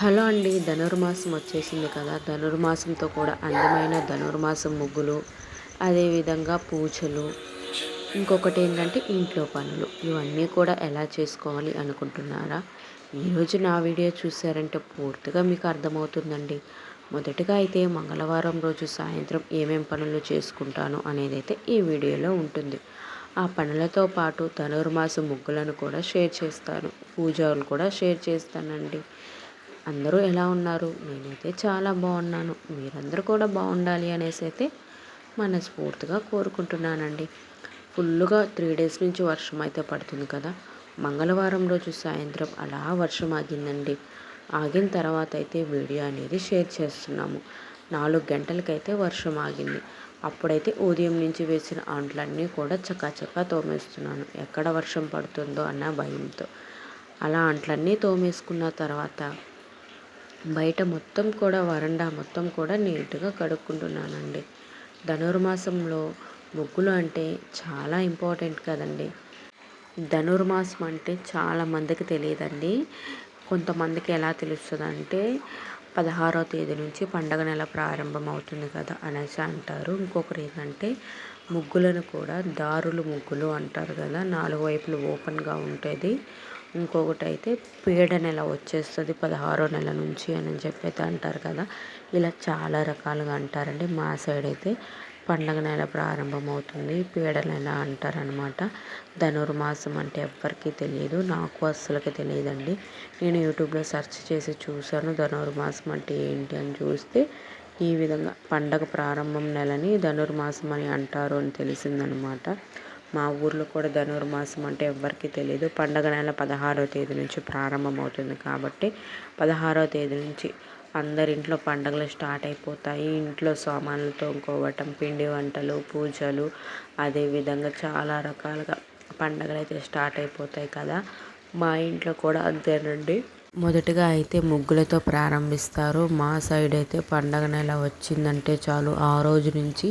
Hello అండి ధనుర్మాసం వచ్చేసింది కదా. ధనుర్మాసంతో కూడా అందమైన ధనుర్మాసం ముగ్గులు అదేవిధంగా పూజలు. ఇంకొకటి ఏంటంటే ఇంట్లో పనులు. ఇవన్నీ కూడా ఎలా చేసుకోవాలి అనుకుంటున్నారా? ఈరోజు నా వీడియో చూసారంటే పూర్తిగా మీకు అర్థమవుతుందండి. మొదటగా అయితే మంగళవారం రోజు సాయంత్రం ఏమేం పనులు చేసుకుంటాను అనేది అయితే ఈ వీడియోలో ఉంటుంది. ఆ పనులతో పాటు ధనుర్మాసం ముగ్గులను కూడా షేర్ చేస్తాను. పూజలు కూడా షేర్ చేస్తానండి. అందరూ ఎలా ఉన్నారు? నేనైతే చాలా బాగున్నాను. మీరందరూ కూడా బాగుండాలి అనేసి అయితే మనస్ఫూర్తిగా కోరుకుంటున్నానండి. ఫుల్గా త్రీ డేస్ నుంచి వర్షం అయితే పడుతుంది కదా. మంగళవారం రోజు సాయంత్రం అలా వర్షం ఆగిందండి. ఆగిన తర్వాత అయితే వీడియో అనేది షేర్ చేస్తున్నాము. నాలుగు గంటలకైతే వర్షం ఆగింది. అప్పుడైతే ఉదయం నుంచి వేసిన ఆంట్లన్నీ కూడా చకాచకా తోమేస్తున్నాను. ఎక్కడ వర్షం పడుతుందో అన్న భయంతో. అలా అంట్లన్నీ తోమేసుకున్న తర్వాత బయట మొత్తం కూడా వరండా మొత్తం కూడా నీట్గా కడుక్కుంటున్నానండి. ధనుర్మాసంలో ముగ్గులు అంటే చాలా ఇంపార్టెంట్ కదండి. ధనుర్మాసం అంటే చాలా మందికి తెలియదండి. కొంతమందికి ఎలా తెలుస్తుంది అంటే పదహారవ తేదీ నుంచి పండగ నెల ప్రారంభం అవుతుంది కదా అనేసి అంటారు. ఇంకొకరు ఏంటంటే ముగ్గులను కూడా దారులు ముగ్గులు అంటారు కదా. నాలుగు వైపులు ఓపెన్గా ఉంటుంది. ఇంకొకటి అయితే పీడ నెల వచ్చేస్తుంది పదహారో నెల నుంచి అని చెప్పి అయితే అంటారు కదా. ఇలా చాలా రకాలుగా అంటారండి. మా సైడ్ అయితే పండగ నెల ప్రారంభమవుతుంది. పీడ నెల అంటారనమాట. ధనుర్మాసం అంటే ఎవ్వరికీ తెలియదు. నాకు అస్సలకి తెలియదండి. నేను యూట్యూబ్లో సెర్చ్ చేసి చూశాను ధనుర్మాసం అంటే ఏంటి అని చూస్తే ఈ విధంగా పండగ ప్రారంభం నెలని ధనుర్మాసం అని అంటారు అని తెలిసిందనమాట. మా ఊర్లో కూడా ధనుర్మాసం అంటే ఎవ్వరికీ తెలియదు పండగ నెల పదహారో తేదీ నుంచి ప్రారంభమవుతుంది కాబట్టి పదహారవ తేదీ నుంచి అందరింట్లో పండగలు స్టార్ట్ అయిపోతాయి. ఇంట్లో సామాన్లు తోముకోవటం పిండి వంటలు పూజలు అదేవిధంగా చాలా రకాలుగా పండగలు అయితే స్టార్ట్ అయిపోతాయి కదా. మా ఇంట్లో కూడా అంతేనండి. మొదటగా అయితే ముగ్గులతో ప్రారంభిస్తారు. మా సైడ్ అయితే పండగ నెల వచ్చిందంటే చాలు. ఆ రోజు నుంచి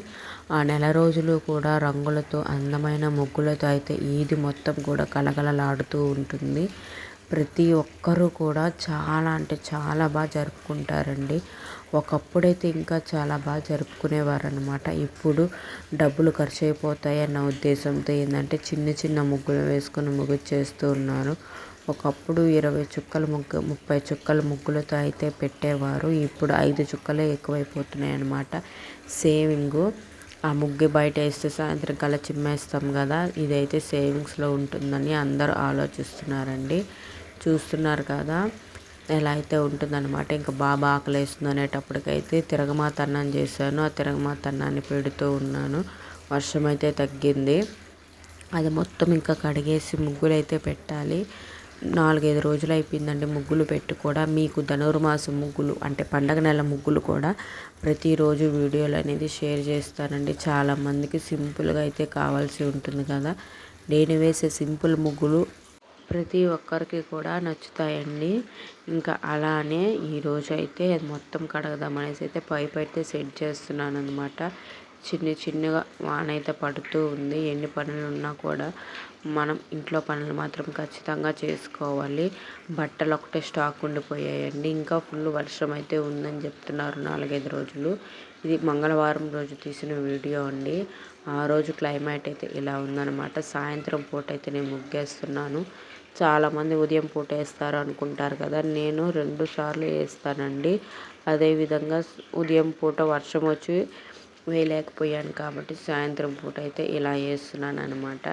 ఆ నెల రోజులు కూడా రంగులతో అందమైన ముగ్గులతో అయితే ఈది మొత్తం కూడా కలకలలాడుతూ ఉంటుంది. ప్రతి ఒక్కరూ కూడా చాలా అంటే చాలా బాగా జరుపుకుంటారండి. ఒకప్పుడైతే ఇంకా చాలా బాగా జరుపుకునేవారు అనమాట ఇప్పుడు డబ్బులు ఖర్చు అయిపోతాయి అన్న ఉద్దేశంతో ఏంటంటే చిన్న చిన్న ముగ్గులు వేసుకొని ముగ్గు చేస్తూ ఉన్నారు. ఒకప్పుడు ఇరవై చుక్కల ముగ్గు ముప్పై చుక్కల ముగ్గులతో అయితే పెట్టేవారు. ఇప్పుడు ఐదు చుక్కలే ఎక్కువైపోతున్నాయి అన్నమాట సేవింగు ఆ ముగ్గు బయట వేస్తే సాయంత్రం కల్లా చిమ్మేస్తాం కదా ఇదైతే సేవింగ్స్లో ఉంటుందని అందరూ ఆలోచిస్తున్నారండి. చూస్తున్నారు కదా ఎలా అయితే ఉంటుందన్నమాట. ఇంకా బాగా ఆకలి వేస్తుంది అనేటప్పటికైతే తిరగమాత అన్నం చేశాను. ఆ తిరగమాత అన్నాన్ని పెడుతూ ఉన్నాను. వర్షం అయితే తగ్గింది. అది మొత్తం ఇంకా కడిగేసి ముగ్గులు అయితే పెట్టాలి. నాలుగైదు రోజులు అయిపోయిందండి ముగ్గులు పెట్టి కూడా. మీకు ధనుర్మాసం ముగ్గులు అంటే పండగ నెల ముగ్గులు కూడా ప్రతిరోజు వీడియోలు అనేది షేర్ చేస్తానండి. చాలామందికి సింపుల్గా అయితే కావాల్సి ఉంటుంది కదా. నేను వేసే సింపుల్ ముగ్గులు ప్రతి ఒక్కరికి కూడా నచ్చుతాయండి. ఇంకా అలానే ఈరోజు అయితే మొత్తం కడగదామనేసి అయితే పైప్ అయితే సెట్ చేస్తున్నాను అనమాట చిన్న చిన్నగా వాన అయితే పడుతూ ఉంది. ఎన్ని పనులు ఉన్నా కూడా మనం ఇంట్లో పనులు మాత్రం ఖచ్చితంగా చేసుకోవాలి. బట్టలు ఒకటే స్టాక్ ఉండిపోయాయండి. ఇంకా ఫుల్ వర్షం అయితే ఉందని చెప్తున్నారు నాలుగైదు రోజులు. ఇది మంగళవారం రోజు తీసిన వీడియో అండి. ఆ రోజు క్లైమేట్ అయితే ఇలా ఉందన్నమాట. సాయంత్రం పూట అయితే నేను ముగ్గేస్తున్నాను. చాలామంది ఉదయం పూట వేస్తారు అనుకుంటారు కదా. నేను రెండు సార్లు వేస్తానండి. అదేవిధంగా ఉదయం పూట వర్షం వచ్చి వేయలేకపోయాను కాబట్టి సాయంత్రం పూట అయితే ఇలా వేస్తున్నాను అనమాట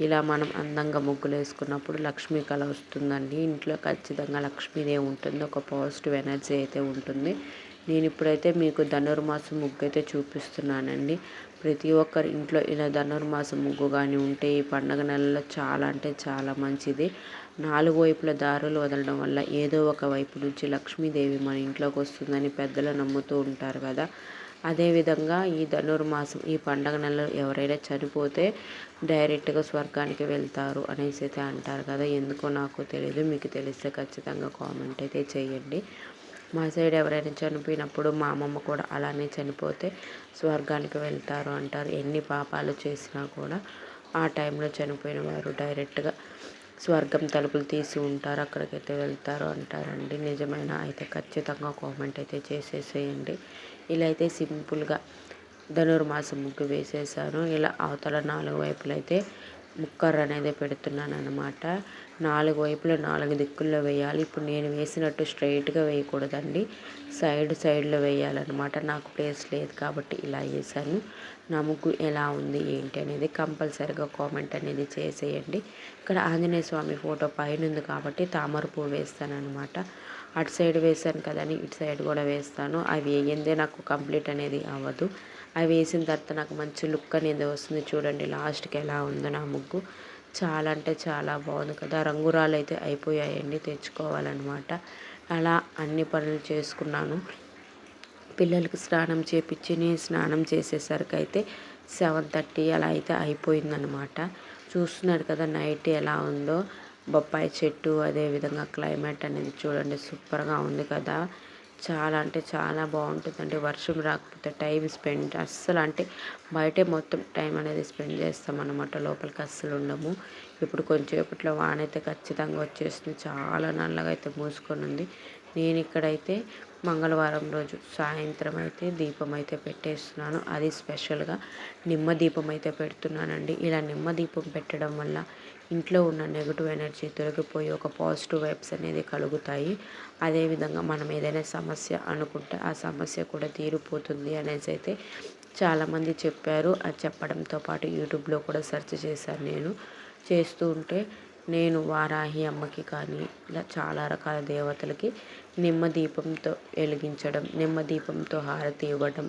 ఇలా మనం అందంగా ముగ్గులు వేసుకున్నప్పుడు లక్ష్మీ కళ వస్తుందండి. ఇంట్లో ఖచ్చితంగా లక్ష్మీదేవి ఉంటుంది. ఒక పాజిటివ్ ఎనర్జీ అయితే ఉంటుంది. నేను ఇప్పుడైతే మీకు ధనుర్మాసం ముగ్గు అయితే చూపిస్తున్నానండి. ప్రతి ఒక్కరి ఇంట్లో ఇలా ధనుర్మాసం ముగ్గు కానీ ఉంటే ఈ పండగ నెలలో చాలా అంటే చాలా మంచిది. నాలుగు వైపుల దారులు వదలడం వల్ల ఏదో ఒక వైపు నుంచి లక్ష్మీదేవి మన ఇంట్లోకి వస్తుందని పెద్దలు నమ్ముతూ ఉంటారు కదా. అదేవిధంగా ఈ ధనుర్మాసం ఈ పండగ నెలలో ఎవరైనా చనిపోతే డైరెక్ట్గా స్వర్గానికి వెళ్తారు అనేసి అయితే అంటారు కదా. ఎందుకో నాకు తెలియదు మీకు తెలిస్తే ఖచ్చితంగా కామెంట్ అయితే చేయండి. మా సైడ్ ఎవరైనా చనిపోయినప్పుడు మా అమ్మమ్మ కూడా అలానే చనిపోతే స్వర్గానికి వెళ్తారు అంటారు. ఎన్ని పాపాలు చేసినా కూడా ఆ టైంలో చనిపోయిన వారు డైరెక్ట్గా స్వర్గం తలుపులు తీసి ఉంటారు అక్కడికైతే వెళ్తారు అంటారండి. నిజమైన అయితే ఖచ్చితంగా కామెంట్ అయితే చేసేసేయండి. ఇలా అయితే సింపుల్గా ధనుర్మాసం ముగ్గు వేసేసాను. ఇలా అవతల నాలుగు వైపులు అయితే ముక్కర్ అనేది పెడుతున్నాను అనమాట నాలుగు వైపులు నాలుగు దిక్కుల్లో వేయాలి. ఇప్పుడు నేను వేసినట్టు స్ట్రైట్గా వేయకూడదండి. సైడ్ సైడ్లో వేయాలన్నమాట. నాకు ప్లేస్ లేదు కాబట్టి ఇలా వేసాను. నా ముగ్గు ఎలా ఉంది ఏంటి అనేది కంపల్సరిగా కామెంట్ అనేది చేసేయండి. ఇక్కడ ఆంజనేయ స్వామి ఫోటో పైన ఉంది కాబట్టి తామర పువ్వు వేస్తాను అనమాట అటు సైడ్ వేసాను కదని ఇటు సైడ్ కూడా వేస్తాను. అవి వేయందే నాకు కంప్లీట్ అనేది అవ్వదు. అవి వేసిన తర్వాత నాకు మంచి లుక్ అనేది వస్తుంది. చూడండి లాస్ట్కి ఎలా ఉందో నా ముగ్గు. చాలా అంటే చాలా బాగుంది కదా. రంగురాలు అయితే అయిపోయాయండి తెచ్చుకోవాలన్నమాట. అలా అన్ని పనులు చేసుకున్నాను. పిల్లలకి స్నానం చేపించి నేను స్నానం చేసేసరికి అయితే సెవెన్ థర్టీ అలా అయితే అయిపోయిందనమాట చూస్తున్నారు కదా నైట్ ఎలా ఉందో. బొప్పాయి చెట్టు అదేవిధంగా క్లైమేట్ అనేది చూడండి సూపర్గా ఉంది కదా. చాలా అంటే చాలా బాగుంటుందండి. వర్షం రాకపోతే టైం స్పెండ్ అస్సలు అంటే బయటే మొత్తం టైం అనేది స్పెండ్ చేస్తాం అన్నమాట. లోపలికి అస్సలు ఉండము. ఇప్పుడు కొంచెంసేపట్లో వాన అయితే ఖచ్చితంగా వచ్చేస్తుంది. చాలా నల్లగా అయితే మూసుకొని ఉంది. నేను ఇక్కడైతే మంగళవారం రోజు సాయంత్రం అయితే దీపం అయితే పెట్టేస్తున్నాను. అది స్పెషల్గా నిమ్మ దీపం అయితే పెడుతున్నానండి. ఇలా నిమ్మ దీపం పెట్టడం వల్ల ఇంట్లో ఉన్న నెగిటివ్ ఎనర్జీ తొలగిపోయి ఒక పాజిటివ్ వైబ్స్ అనేది కలుగుతాయి. అదేవిధంగా మనం ఏదైనా సమస్య అనుకుంటే ఆ సమస్య కూడా తీరిపోతుంది అనేసి అయితే చాలామంది చెప్పారు. అది చెప్పడంతో పాటు యూట్యూబ్లో కూడా సెర్చ్ చేశాను నేను. చేస్తూ ఉంటే నేను వారాహి అమ్మకి కానీ ఇలా చాలా రకాల దేవతలకి నిమ్మ దీపంతో వెలిగించడం నిమ్మ దీపంతో హారతి ఇవ్వడం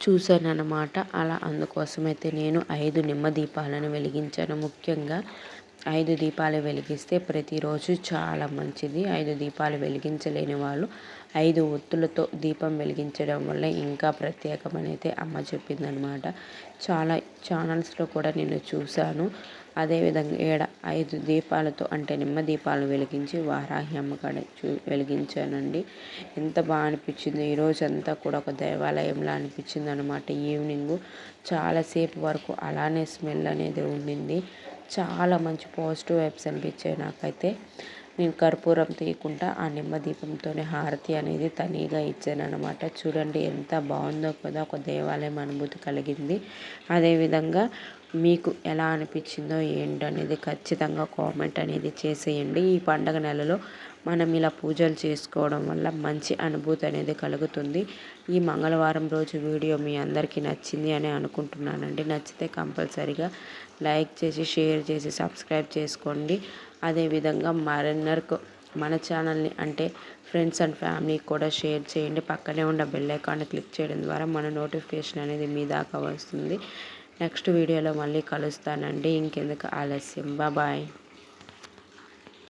చూశానన్నమాట. అలా అందుకోసమైతే నేను ఐదు నిమ్మ దీపాలను వెలిగించాను. ముఖ్యంగా ఐదు దీపాలు వెలిగిస్తే ప్రతిరోజు చాలా మంచిది. ఐదు దీపాలు వెలిగించలేని వాళ్ళు ఐదు ఒత్తులతో దీపం వెలిగించడం వల్ల ఇంకా ప్రత్యేకమనైతే అమ్మ చెప్పిందనమాట చాలా ఛానల్స్లో కూడా నేను చూశాను. అదేవిధంగా ఏడ ఐదు దీపాలతో అంటే నిమ్మ దీపాలు వెలిగించి వారాహి అమ్మకాడ చూ వెలిగించానండి. ఎంత బాగా అనిపించింది ఈరోజు అంతా కూడా ఒక దేవాలయంలా అనిపించింది అనమాట ఈవినింగ్ చాలాసేపు వరకు అలానే స్మెల్ అనేది ఉండింది. చాలా మంచి పాజిటివ్ వైబ్స్ అనిపించాయి నాకైతే. నేను కర్పూరం తీయకుండా ఆ నిమ్మ దీపంతోనే హారతి అనేది తనీగా ఇచ్చాను అనమాట చూడండి ఎంత బాగుందో కదా ఒక దేవాలయం అనుభూతి కలిగింది. అదేవిధంగా మీకు ఎలా అనిపించిందో ఏంటనేది ఖచ్చితంగా కామెంట్ అనేది చేసేయండి. ఈ పండగ నెలలో మనం ఇలా పూజలు చేసుకోవడం వల్ల మంచి అనుభూతి అనేది కలుగుతుంది. ఈ మంగళవారం రోజు వీడియో మీ అందరికీ నచ్చింది అని అనుకుంటున్నానండి. నచ్చితే కంపల్సరీగా లైక్ చేసి షేర్ చేసి సబ్స్క్రైబ్ చేసుకోండి. అదేవిధంగా మరెన్నరకు మన ఛానల్ని అంటే ఫ్రెండ్స్ అండ్ ఫ్యామిలీకి కూడా షేర్ చేయండి. పక్కనే ఉన్న బెల్ ఐకాన్ని క్లిక్ చేయడం ద్వారా మన నోటిఫికేషన్ అనేది మీ దాకా వస్తుంది. నెక్స్ట్ వీడియోలో మళ్ళీ కలుస్తానండి. ఇంకెందుకు ఆలస్యం. బాయ్.